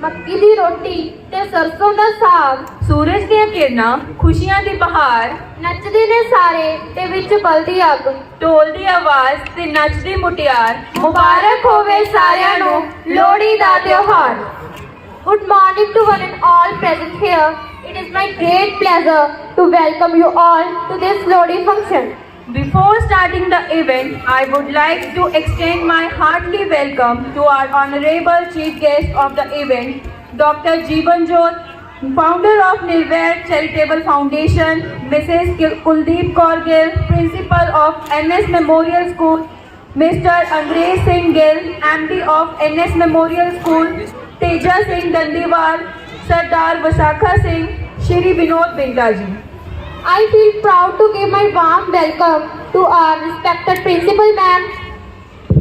ਮੱਕੀ ਦੀ ਰੋਟੀ ਤੇ ਸਰਸੋਂ ਦਾ ਸਾਗ। ਸੂਰਜ ਦੀਆਂ ਕਿਰਨਾਂ ਖੁਸ਼ੀਆਂ ਦੀ ਬਹਾਰ। ਨੱਚਦੇ ਨੇ ਸਾਰੇ ਤੇ ਵਿੱਚ ਬਲਦੀ ਅੱਗ। ਢੋਲ ਦੀ ਆਵਾਜ਼ ਤੇ ਨੱਚਦੀ ਮੁਟਿਆਰ। ਮੁਬਾਰਕ ਹੋਵੇ ਸਾਰਿਆਂ ਨੂੰ ਲੋਹੜੀ ਦਾ ਤਿਉਹਾਰ। Good morning to one and all present here. It is my great pleasure to welcome you all to this Lodi function. Before starting the event, I would like to extend my hearty welcome to our honorable chief guest of the event, Dr. Jeevan Jot, founder of Nirvair Charitable Foundation, Mrs. Kuldeep Kaur Gill, principal of NS Memorial School, Mr. Andres Singh Gill, MD of NS Memorial School, Teja Singh Dandiwal, Sardar Vasakha Singh, Shri Vinod Binda ji. I feel proud to give my warm welcome to our respected principal ma'am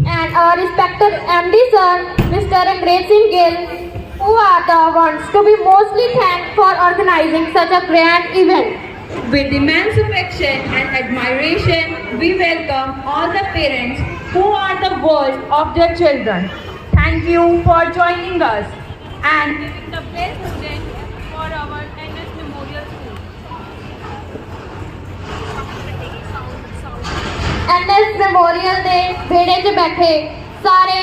and our respected MD sir, Mr. Angrej Singh Gill, who are the ones to be mostly thanked for organizing such a grand event. With immense affection and admiration, we welcome all the parents who are the world of their children. Thank you for joining us and giving the best student for our NS Memorial School. NS memorial ਦੇ ਵਿਹੜੇ 'ਚ ਬੈਠੇ ਸਾਰੇ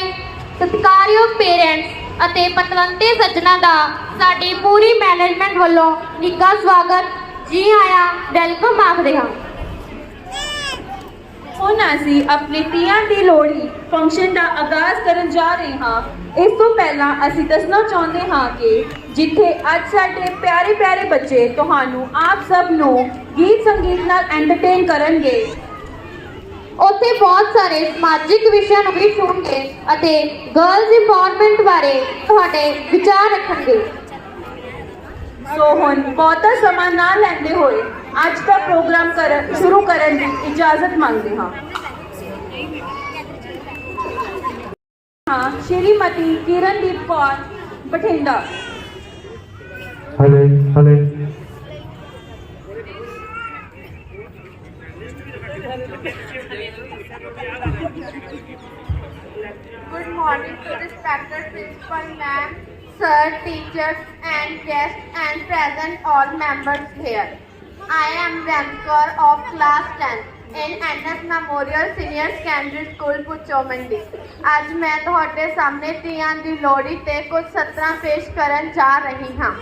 ਸਤਿਕਾਰਯੋਗ parents ਅਤੇ ਪਤਵੰਤੇ ਸੱਜਣਾ ਦਾ ਸਾਡੀ ਪੂਰੀ ਮੈਨੇਜਮੈਂਟ ਵੱਲੋਂ ਨਿੱਘਾ ਸਵਾਗਤ। ਜੀ ਆਇਆਂ, ਵੈਲਕਮ ਆਖਦੇ ਹਾਂ। ਹੁਣ ਅਸੀਂ ਆਪਣੇ ਤੀਆਂ ਦੀ ਲੋਹੜੀ ਫੰਕਸ਼ਨ ਦਾ ਆਗਾਜ਼ ਕਰਨ ਜਾ ਰਹੇ ਹਾਂ। ਇਸ ਤੋਂ ਪਹਿਲਾਂ ਅਸੀਂ ਦੱਸਣਾ ਚਾਹੁੰਦੇ ਹਾਂ ਕਿ ਜਿੱਥੇ ਅੱਜ ਸਾਡੇ ਪਿਆਰੇ ਪਿਆਰੇ ਬੱਚੇ, ਤੁਹਾਨੂੰ ਆਪ ਸਭ ਨੂੰ ਗੀਤ ਸੰਗੀਤ ਨਾਲ ਐਂਟਰਟੇਨ ਕਰਨਗੇ। ਉੱਥੇ ਬਹੁਤ ਸਾਰੇ ਸਮਾਜਿਕ ਵਿਸ਼ਿਆਂ ਨੂੰ ਵੀ ਸੁਣਨਗੇ ਅਤੇ ਗਰਲਜ਼ ਇੰਪਾਵਰਮੈਂਟ ਬਾਰੇ ਤੁਹਾਡੇ ਵਿਚਾਰ ਰੱਖਣਗੇ। ਸੋ ਹੁਣ ਬਹੁਤਾ ਸਮਾਂ ਨਾ ਲੈਂਦੇ ਹੋਏ ਅੱਜ ਦਾ ਪ੍ਰੋਗਰਾਮ ਕਰਨ ਸ਼ੁਰੂ ਕਰਨ ਦੀ ਇਜਾਜ਼ਤ ਮੰਗਦੇ ਹਾਂ। ਹਾਂ ਸ਼੍ਰੀਮਤੀ ਕਿਰਨਦੀਪ ਕੌਰ ਬਠਿੰਡਾ। ਹਲੇ ਹਲੇ respected principal ma'am, sir, teachers and guests and present all members here. I am Ramkar of class 10 in NS Memorial Senior Secondary School ਪੁਚੋਮੰਡੀ ਅੱਜ ਮੈਂ ਤੁਹਾਡੇ ਸਾਹਮਣੇ ਤੀਆਂ ਦੀ ਲੋਹੜੀ ਤੇ ਕੁਝ ਸਤਰਾਂ ਪੇਸ਼ ਕਰਨ ਜਾ ਰਹੀ ਹਾਂ।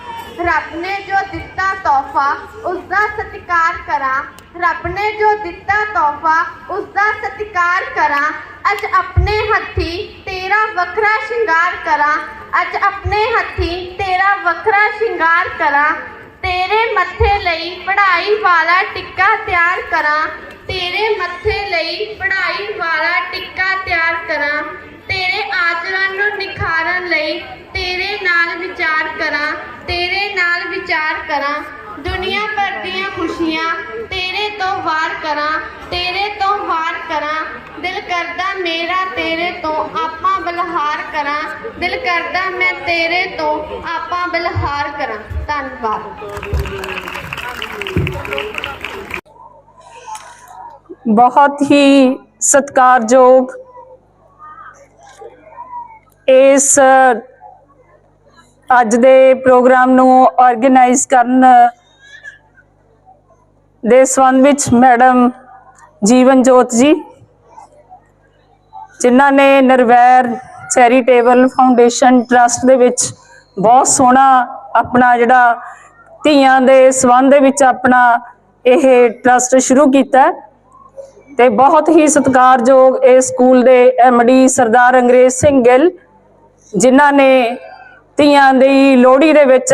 ਰੱਬ ਨੇ ਜੋ ਦਿੱਤਾ ਤੋਹਫਾ, ਉਸ ਦਾ ਸਤਿਕਾਰ ਕਰਾਂ। ਰੱਬ ਨੇ ਜੋ ਦਿੱਤਾ ਤੋਹਫਾ, ਉਸ ਦਾ ਸਤਿਕਾਰ ਕਰਾਂ। ਅੱਜ ਆਪਣੇ ਹੱਥੀ ਤੇਰਾ ਵੱਖਰਾ ਸ਼ਿੰਗਾਰ ਕਰਾਂ। ਅੱਜ ਆਪਣੇ ਹੱਥੀ ਤੇਰਾ ਵੱਖਰਾ ਸ਼ਿੰਗਾਰ ਕਰਾਂ। ਤੇਰੇ ਮੱਥੇ ਲਈ ਪੜ੍ਹਾਈ ਵਾਲਾ ਟਿੱਕਾ ਤਿਆਰ ਕਰਾਂ। ਤੇਰੇ ਮੱਥੇ ਲਈ ਪੜ੍ਹਾਈ ਵਾਲਾ ਟਿੱਕਾ ਤਿਆਰ ਕਰਾਂ, ਤੇਰੇ ਆਚਰਣ ਨੂੰ ਨਿਖਾਰਨ ਲਈ ਤੇਰੇ ਨਾਲ ਵਿਚਾਰ ਕਰਾਂ, ਤੇਰੇ ਨਾਲ ਵਿਚਾਰ ਕਰਾਂ, ਦੁਨੀਆ ਭਰ ਦੀਆਂ ਖੁਸ਼ੀਆਂ ਤੇਰੇ ਤੋਂ ਵਾਰ ਕਰਾਂ, ਤੇਰੇ ਤੋਂ ਵਾਰ ਕਰਾਂ, ਦਿਲ ਕਰਦਾ ਮੇਰਾ ਤੇਰੇ ਤੋਂ ਆਪਾਂ ਬਲਹਾਰ ਕਰਾਂ, ਦਿਲ ਕਰਦਾ ਮੈਂ ਤੇਰੇ ਤੋਂ ਆਪਾਂ ਬਲਹਾਰ ਕਰਾਂ, ਧੰਨਵਾਦ। ਬਹੁਤ ਹੀ ਸਤਿਕਾਰਯੋਗ ਇਸ ਅੱਜ ਦੇ ਪ੍ਰੋਗਰਾਮ ਨੂੰ ਆਰਗੇਨਾਈਜ਼ ਕਰਨ ਦੇ ਸੰਬੰਧ ਵਿੱਚ ਮੈਡਮ ਜੀਵਨ ਜੋਤ ਜੀ, ਜਿਨ੍ਹਾਂ ਨੇ ਨਿਰਵੈਰ ਚੈਰੀਟੇਬਲ ਫਾਊਂਡੇਸ਼ਨ ਟਰਸਟ ਦੇ ਵਿੱਚ ਬਹੁਤ ਸੋਹਣਾ ਆਪਣਾ ਜਿਹੜਾ ਧੀਆਂ ਦੇ ਸੰਬੰਧ ਦੇ ਵਿੱਚ ਆਪਣਾ ਇਹ ਟਰਸਟ ਸ਼ੁਰੂ ਕੀਤਾ ਤੇ ਬਹੁਤ ਹੀ ਸਤਿਕਾਰਯੋਗ ਇਸ ਸਕੂਲ ਦੇ ਡੀ ਸਰਦਾਰ ਅੰਗਰੇਜ਼ ਸਿੰਘ ਗਿੱਲ, ਜਿਨ੍ਹਾਂ ਨੇ ਧੀਆਂ ਦੀ ਲੋਹੜੀ ਦੇ ਵਿੱਚ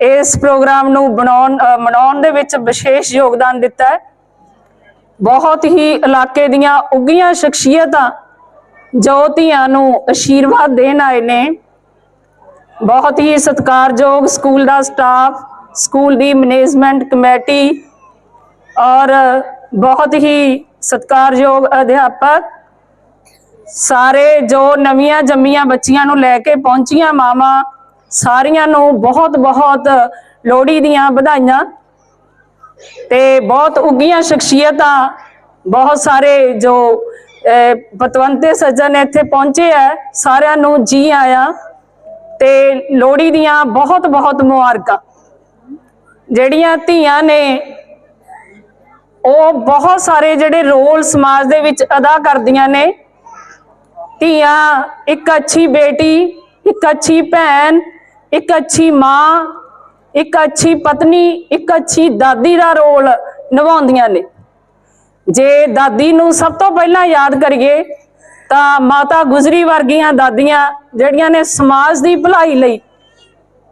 ਇਸ ਪ੍ਰੋਗਰਾਮ ਨੂੰ ਬਣਾਉਣ ਮਨਾਉਣ ਦੇ ਵਿੱਚ ਵਿਸ਼ੇਸ਼ ਯੋਗਦਾਨ ਦਿੱਤਾ ਹੈ। ਬਹੁਤ ਹੀ ਇਲਾਕੇ ਦੀਆਂ ਉੱਗੀਆਂ ਸ਼ਖਸੀਅਤਾਂ ਜੋ ਧੀਆਂ ਨੂੰ ਅਸ਼ੀਰਵਾਦ ਦੇਣ ਆਏ ਨੇ। ਬਹੁਤ ਹੀ ਸਤਿਕਾਰਯੋਗ ਸਕੂਲ ਦਾ ਸਟਾਫ, ਸਕੂਲ ਦੀ ਮੈਨੇਜਮੈਂਟ ਕਮੇਟੀ ਔਰ ਬਹੁਤ ਹੀ ਸਤਿਕਾਰਯੋਗ ਅਧਿਆਪਕ, ਸਾਰੇ ਜੋ ਨਵੀਆਂ ਜੰਮੀਆਂ ਬੱਚੀਆਂ ਨੂੰ ਲੈ ਕੇ ਪਹੁੰਚੀਆਂ ਮਾਵਾਂ, ਸਾਰੀਆਂ ਨੂੰ ਬਹੁਤ ਬਹੁਤ ਲੋਹੜੀ ਦੀਆਂ ਵਧਾਈਆਂ ਤੇ ਬਹੁਤ ਉੱਗੀਆਂ ਸ਼ਖਸੀਅਤਾਂ, ਬਹੁਤ ਸਾਰੇ ਜੋ ਪਤਵੰਤੇ ਸੱਜਣ ਇੱਥੇ ਪਹੁੰਚੇ ਆ, ਸਾਰਿਆਂ ਨੂੰ ਜੀ ਆਇਆ ਤੇ ਲੋਹੜੀ ਦੀਆਂ ਬਹੁਤ ਬਹੁਤ ਮੁਬਾਰਕਾਂ। ਜਿਹੜੀਆਂ ਧੀਆਂ ਨੇ ਉਹ ਬਹੁਤ ਸਾਰੇ ਜਿਹੜੇ ਰੋਲ ਸਮਾਜ ਦੇ ਵਿੱਚ ਅਦਾ ਕਰਦੀਆਂ ਨੇ। ਧੀਆਂ, ਇੱਕ ਅੱਛੀ ਬੇਟੀ, ਇੱਕ ਅੱਛੀ ਭੈਣ, ਇੱਕ ਅੱਛੀ ਮਾਂ, ਇੱਕ ਅੱਛੀ ਪਤਨੀ, ਇੱਕ ਅੱਛੀ ਦਾਦੀ ਦਾ ਰੋਲ ਨਿਭਾਉਂਦੀਆਂ ਨੇ। ਜੇ ਦਾਦੀ ਨੂੰ ਸਭ ਤੋਂ ਪਹਿਲਾਂ ਯਾਦ ਕਰੀਏ, ਤਾਂ ਮਾਤਾ ਗੁਜਰੀ ਵਰਗੀਆਂ ਦਾਦੀਆਂ ਜਿਹੜੀਆਂ ਨੇ ਸਮਾਜ ਦੀ ਭਲਾਈ ਲਈ,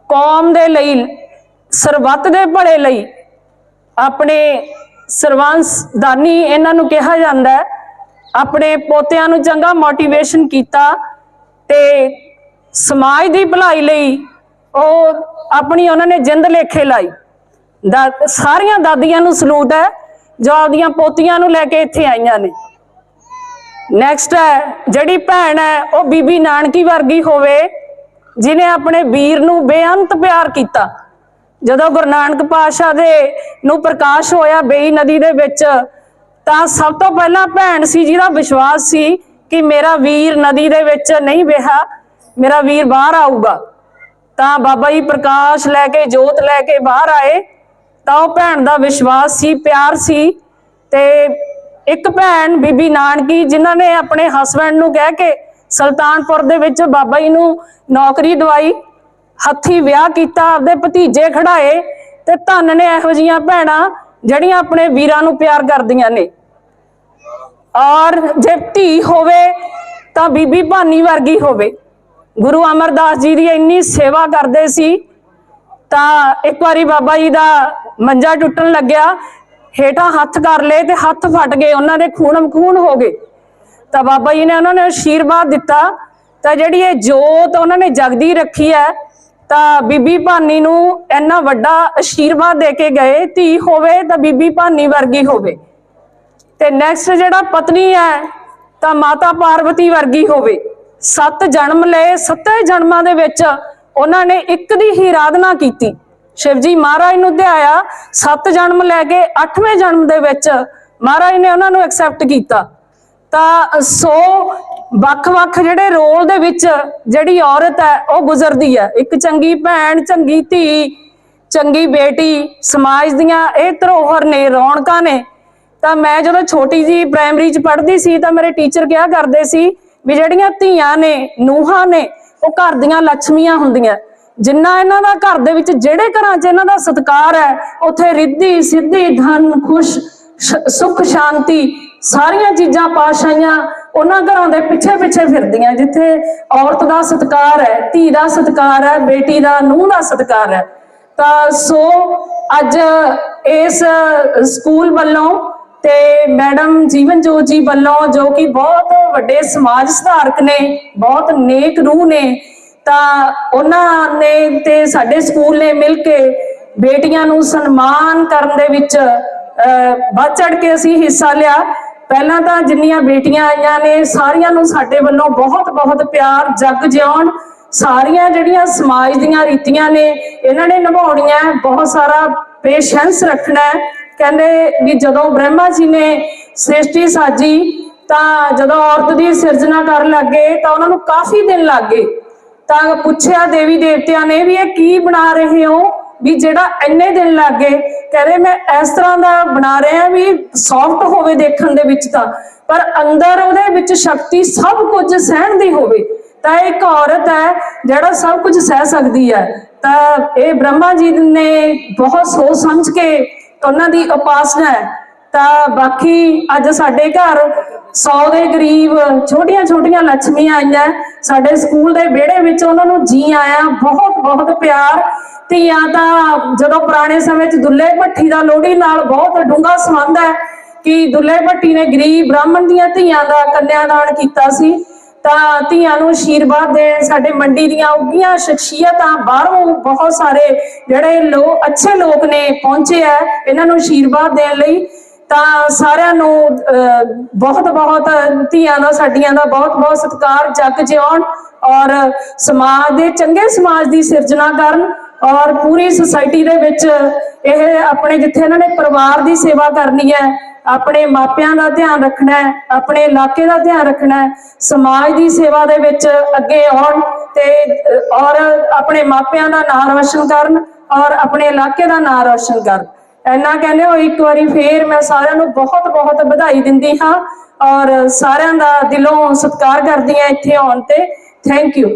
ਕੌਮ ਦੇ ਲਈ, ਸਰਬੱਤ ਦੇ ਭਲੇ ਲਈ, ਆਪਣੇ ਸਰਵੰਸ ਦਾਨੀ ਇਹਨਾਂ ਨੂੰ ਕਿਹਾ ਜਾਂਦਾ ਹੈ, ਆਪਣੇ ਪੋਤਿਆਂ ਨੂੰ ਚੰਗਾ ਮੋਟੀਵੇਸ਼ਨ ਕੀਤਾ ਤੇ ਸਮਾਜ ਦੀ ਭਲਾਈ ਲਈ ਉਹ ਆਪਣੀ ਉਹਨਾਂ ਨੇ ਜਿੰਦ ਲੇਖੇ ਲਾਈ। ਦਾ ਸਾਰੀਆਂ ਦਾਦੀਆਂ ਨੂੰ ਸਲੂਟ ਹੈ, ਜੋ ਆਪਦੀਆਂ ਪੋਤੀਆਂ ਨੂੰ ਲੈ ਕੇ ਇੱਥੇ ਆਈਆਂ ਨੇ। ਨੈਕਸਟ ਹੈ, ਜਿਹੜੀ ਭੈਣ ਹੈ, ਉਹ ਬੀਬੀ ਨਾਨਕੀ ਵਰਗੀ ਹੋਵੇ ਜਿਨੇ ਆਪਣੇ ਵੀਰ ਨੂੰ ਬੇਅੰਤ ਪਿਆਰ ਕੀਤਾ। ਜਦੋਂ ਗੁਰੂ ਨਾਨਕ ਪਾਤਸ਼ਾਹ ਦੇ ਨੂੰ ਪ੍ਰਕਾਸ਼ ਹੋਇਆ ਬੇਈ ਨਦੀ ਦੇ ਵਿੱਚ, ਤਾਂ ਸਭ ਤੋਂ ਪਹਿਲਾਂ ਭੈਣ ਸੀ ਜਿਹਦਾ ਵਿਸ਼ਵਾਸ ਸੀ ਕਿ ਮੇਰਾ ਵੀਰ ਨਦੀ ਦੇ ਵਿੱਚ ਨਹੀਂ ਵਿਹਾ ਮੇਰਾ ਵੀਰ ਬਾਹਰ ਆਊਗਾ। ਤਾਂ ਬਾਬਾ ਜੀ ਪ੍ਰਕਾਸ਼ ਲੈ ਕੇ, ਜੋਤ ਲੈ ਕੇ ਬਾਹਰ ਆਏ, ਤਾਂ ਉਹ ਭੈਣ ਦਾ ਵਿਸ਼ਵਾਸ ਸੀ, ਪਿਆਰ ਸੀ। ਤੇ ਇੱਕ ਭੈਣ ਬੀਬੀ ਨਾਨਕੀ ਜਿਨ੍ਹਾਂ ਨੇ ਆਪਣੇ ਹਸਬੰਡ ਨੂੰ ਕਹਿ ਕੇ ਸੁਲਤਾਨਪੁਰ ਦੇ ਵਿੱਚ ਬਾਬਾ ਜੀ ਨੂੰ ਨੌਕਰੀ ਦਵਾਈ ਹੱਥੀ ਵਿਆਹ ਕੀਤਾ, ਆਪਦੇ ਭਤੀਜੇ ਖੜਾਏ ਤੇ ਧੰਨ ਨੇ ਇਹੋ ਜੀਆਂ ਭੈਣਾਂ ਜਿਹੜੀਆਂ ਆਪਣੇ ਵੀਰਾਂ ਨੂੰ ਪਿਆਰ ਕਰਦੀਆਂ ਨੇ। ਔਰ ਜੇ ਧੀ ਹੋਵੇ ਤਾਂ ਬੀਬੀ ਭਾਨੀ ਵਰਗੀ ਹੋਵੇ। ਗੁਰੂ ਅਮਰਦਾਸ ਜੀ ਦੀ ਇੰਨੀ ਸੇਵਾ ਕਰਦੇ ਸੀ, ਤਾਂ ਇੱਕ ਵਾਰੀ ਬਾਬਾ ਜੀ ਦਾ ਮੰਜਾ ਟੁੱਟਣ ਲੱਗਿਆ, ਹੇਠਾਂ ਹੱਥ ਕਰ ਲਏ ਤੇ ਹੱਥ ਫਟ ਗਏ, ਉਹਨਾਂ ਦੇ ਖੂਨਮ ਖੂਨ ਹੋ ਗਏ। ਤਾਂ ਬਾਬਾ ਜੀ ਨੇ ਉਹਨਾਂ ਨੇ ਆਸ਼ੀਰਵਾਦ ਦਿੱਤਾ, ਤਾਂ ਜਿਹੜੀ ਇਹ ਜੋਤ ਉਹਨਾਂ ਨੇ ਜਗਦੀ ਰੱਖੀ ਹੈ ਤਾਂ ਬੀਬੀ ਭਾਨੀ ਨੂੰ ਇੰਨਾ ਵੱਡਾ ਆਸ਼ੀਰਵਾਦ ਦੇ ਕੇ ਗਏ ਧੀ ਹੋਵੇ ਤਾਂ ਬੀਬੀ ਭਾਨੀ ਵਰਗੀ ਹੋਵੇ। ਤੇ ਨੈਕਸਟ ਜਿਹੜਾ ਪਤਨੀ ਹੈ, ਤਾਂ ਮਾਤਾ ਪਾਰਵਤੀ ਵਰਗੀ ਹੋਵੇ। ਸੱਤ ਜਨਮ ਲਏ, ਸੱਤੇ ਜਨਮਾਂ ਦੇ ਵਿੱਚ ਉਹਨਾਂ ਨੇ ਇੱਕ ਦੀ ਹੀ ਆਰਾਧਨਾ ਕੀਤੀ। ਸ਼ਿਵਜੀ ਮਹਾਰਾਜ ਨੂੰ ਧਿਆਇਆ, ਸੱਤ ਜਨਮ ਲੈ ਕੇ 8ਵੇਂ ਜਨਮ ਦੇ ਵਿੱਚ ਮਹਾਰਾਜ ਨੇ ਉਹਨਾਂ ਨੂੰ ਐਕਸੈਪਟ ਕੀਤਾ। ਤਾਂ ਸੋ ਵੱਖ-ਵੱਖ ਜਿਹੜੇ ਰੋਲ ਦੇ ਵਿੱਚ ਜਿਹੜੀ ਔਰਤ ਹੈ, ਉਹ ਗੁਜ਼ਰਦੀ ਹੈ। ਇੱਕ ਚੰਗੀ ਭੈਣ, ਚੰਗੀ ਧੀ, ਚੰਗੀ ਬੇਟੀ, ਸਮਾਜ ਦੀਆਂ ਇਹ ਧਰੋਹਰ ਨੇ, ਰੌਣਕਾਂ ਨੇ। ਤਾਂ ਮੈਂ ਜਦੋਂ ਛੋਟੀ ਜੀ ਪ੍ਰਾਇਮਰੀ ਚ ਪੜ੍ਹਦੀ ਸੀ, ਤਾਂ ਮੇਰੇ ਟੀਚਰ ਕਿਹਾ ਕਰਦੇ ਸੀ ਵੀ ਜਿਹੜੀਆਂ ਧੀਆਂ ਨੇ, ਨੂਹਾਂ ਨੇ, ਉਹ ਘਰ ਦੀਆਂ ਲక్ష్ਮੀਆਂ ਹੁੰਦੀਆਂ। ਜਿੰਨਾ ਇਹਨਾਂ ਦਾ ਘਰ ਦੇ ਵਿੱਚ, ਜਿਹੜੇ ਘਰਾਂ 'ਚ ਇਹਨਾਂ ਦਾ ਸਤਿਕਾਰ ਹੈ, ਉੱਥੇ ਰਿੱਧੀ, ਸਿੱਧੀ, ਧਨ, ਖੁਸ਼, ਸ਼- ਸੁਖ, ਸ਼ਾਂਤੀ ਸਾਰੀਆਂ ਚੀਜ਼ਾਂ ਪਾਸ਼ਾਈਆਂ ਉਹਨਾਂ ਘਰਾਂ ਦੇ ਪਿੱਛੇ ਪਿੱਛੇ ਫਿਰਦੀਆਂ ਜਿੱਥੇ ਔਰਤ ਦਾ ਸਤਿਕਾਰ ਹੈ ਧੀ ਦਾ ਸਤਿਕਾਰ ਹੈ ਬੇਟੀ ਦਾ ਨੂੰਹ ਦਾ ਸਤਿਕਾਰ ਹੈ। ਤਾਂ ਸੋ ਅੱਜ ਇਸ ਸਕੂਲ ਵੱਲੋਂ ਤੇ ਮੈਡਮ ਜੀਵਨਜੋਤ ਜੀ ਵੱਲੋਂ ਜੋ ਕਿ ਬਹੁਤ ਵੱਡੇ ਸਮਾਜ ਸੁਧਾਰਕ ਨੇ ਬਹੁਤ ਨੇਕ ਰੂਹ ਨੇ ਤਾਂ ਉਹਨਾਂ ਨੇ ਤੇ ਸਾਡੇ ਸਕੂਲ ਨੇ ਮਿਲ ਕੇ ਬੇਟੀਆਂ ਨੂੰ ਸਨਮਾਨ ਕਰਨ ਦੇ ਵਿੱਚ ਅਹ, ਵੱਧ ਚੜ ਕੇ ਅਸੀਂ ਹਿੱਸਾ ਲਿਆ। ਪਹਿਲਾਂ ਤਾਂ ਜਿੰਨੀਆਂ ਬੇਟੀਆਂ ਆਈਆਂ ਨੇ, ਸਾਰੀਆਂ ਨੂੰ ਸਾਡੇ ਵੱਲੋਂ ਬਹੁਤ ਬਹੁਤ ਪਿਆਰ, ਜੱਗ ਜਿਉਣ। ਸਾਰੀਆਂ ਜਿਹੜੀਆਂ ਸਮਾਜ ਦੀਆਂ ਰੀਤੀਆਂ ਨੇ, ਇਹਨਾਂ ਨੇ ਨਿਭਾਉਣੀਆਂ ਬਹੁਤ ਸਾਰਾ ਪੇਸ਼ੈਂਸ ਰੱਖਣਾ ਕਹਿੰਦੇ ਵੀ ਜਦੋਂ ਬ੍ਰਹਮਾ ਜੀ ਨੇ ਸ੍ਰਿਸ਼ਟੀ ਸਾਜੀ, ਤਾਂ ਜਦੋਂ ਔਰਤ ਦੀ ਸਿਰਜਣਾ ਕਰਨ ਲੱਗੇ ਤਾਂ ਉਹਨਾਂ ਨੂੰ ਕਾਫੀ ਦਿਨ ਲੱਗ ਗਏ। ਤਾਂ ਪੁੱਛਿਆ ਦੇਵੀ ਦੇਵਤਿਆਂ ਨੇ ਵੀ ਇਹ ਕੀ ਬਣਾ ਰਹੇ ਹੋ? ਵੀ ਜਿਹੜਾ ਇੰਨੇ ਦਿਨ ਲੱਗ ਗਏ, ਕਹਿੰਦੇ ਮੈਂ ਇਸ ਤਰ੍ਹਾਂ ਦਾ ਬਣਾ ਰਿਹਾ ਵੀ ਸੌਫਟ ਹੋਵੇ ਦੇਖਣ ਦੇ ਵਿੱਚ ਤਾਂ, ਪਰ ਅੰਦਰ ਉਹਦੇ ਵਿੱਚ ਸ਼ਕਤੀ ਸਭ ਕੁਝ ਸਹਿਣ ਦੀ ਹੋਵੇ, ਤਾਂ ਇਹ ਇੱਕ ਔਰਤ ਹੈ ਜਿਹੜਾ ਸਭ ਕੁਝ ਸਹਿ ਸਕਦੀ ਹੈ। ਤਾਂ ਇਹ ਬ੍ਰਹਮਾ ਜੀ ਨੇ ਬਹੁਤ ਸੋਚ ਸਮਝ ਕੇ ਉਹਨਾਂ ਦੀ ਉਪਾਸਨਾ ਹੈ। ਤਾਂ ਬਾਕੀ ਅੱਜ ਸਾਡੇ ਘਰ 100 ਦੇ ਗਰੀਬ, ਛੋਟੀਆਂ ਛੋਟੀਆਂ ਲక్ష్ਮੀਆਂ ਆਈਆਂ। ਸਾਡੇ ਸਕੂਲ ਦੇ ਵਿਹੜੇ ਵਿੱਚ ਉਹਨਾਂ ਨੂੰ ਜੀ ਆਇਆ। ਬਹੁਤ ਬਹੁਤ ਪਿਆਰ। ਧੀਆਂ ਤਾਂ ਜਦੋਂ ਪੁਰਾਣੇ ਸਮੇਂ 'ਚ ਦੁੱਲੇ ਭੱਠੀ ਦਾ ਲੋਹੜੀ ਨਾਲ ਬਹੁਤ ਡੂੰਘਾ ਸੰਬੰਧ ਹੈ ਕਿ ਦੁੱਲੇ ਭੱਟੀ ਨੇ ਗਰੀਬ ਬ੍ਰਾਹਮਣ ਦੀਆਂ ਧੀਆਂ ਦਾ ਕੰਨਿਆਦਾਨ ਕੀਤਾ ਸੀ, ਤਾਂ ਧੀਆਂ ਨੂੰ ਆਸ਼ੀਰਵਾਦ ਦੇਣ, ਸਾਡੇ ਮੰਡੀ ਦੀਆਂ ਉੱਗੀਆਂ ਸ਼ਖਸੀਅਤਾਂ ਬਾਹਰੋਂ ਬਹੁਤ ਸਾਰੇ ਜਿਹੜੇ ਲੋਕ ਅੱਛੇ ਲੋਕ ਨੇ ਪਹੁੰਚੇ ਆ ਇਹਨਾਂ ਨੂੰ ਆਸ਼ੀਰਵਾਦ ਦੇਣ ਲਈ ਤਾਂ ਸਾਰਿਆਂ ਨੂੰ ਬਹੁਤ ਬਹੁਤ ਧੀਆਂ ਦਾ, ਸਾਡੀਆਂ ਦਾ ਬਹੁਤ ਬਹੁਤ ਸਤਿਕਾਰ, ਜਗ ਜਿਉਣ ਔਰ ਸਮਾਜ ਦੇ ਚੰਗੇ ਸਮਾਜ ਦੀ ਸਿਰਜਣਾ ਕਰਨ ਔਰ ਪੂਰੀ ਸੁਸਾਇਟੀ ਦੇ ਵਿੱਚ ਇਹ ਆਪਣੇ ਜਿੱਥੇ ਇਹਨਾਂ ਨੇ ਪਰਿਵਾਰ ਦੀ ਸੇਵਾ ਕਰਨੀ ਹੈ, ਆਪਣੇ ਮਾਪਿਆਂ ਦਾ ਧਿਆਨ ਰੱਖਣਾ ਹੈ, ਆਪਣੇ ਇਲਾਕੇ ਦਾ ਧਿਆਨ ਰੱਖਣਾ ਹੈ, ਸਮਾਜ ਦੀ ਸੇਵਾ ਦੇ ਵਿੱਚ ਅੱਗੇ ਆਉਣ ਤੇ ਔਰ ਆਪਣੇ ਮਾਪਿਆਂ ਦਾ ਨਾਮ ਰੋਸ਼ਨ ਕਰਨ ਔਰ ਆਪਣੇ ਇਲਾਕੇ ਦਾ ਨਾਮ ਰੋਸ਼ਨ ਕਰਨ। ਇੰਨਾ ਕਹਿੰਦੇ ਹੋ, ਇੱਕ ਵਾਰੀ ਫੇਰ ਮੈਂ ਸਾਰਿਆਂ ਨੂੰ ਬਹੁਤ ਬਹੁਤ ਵਧਾਈ ਦਿੰਦੀ ਹਾਂ ਔਰ ਸਾਰਿਆਂ ਦਾ ਦਿਲੋਂ ਸਤਿਕਾਰ ਕਰਦੀ ਹਾਂ ਇੱਥੇ ਆਉਣ ਤੇ। Thank you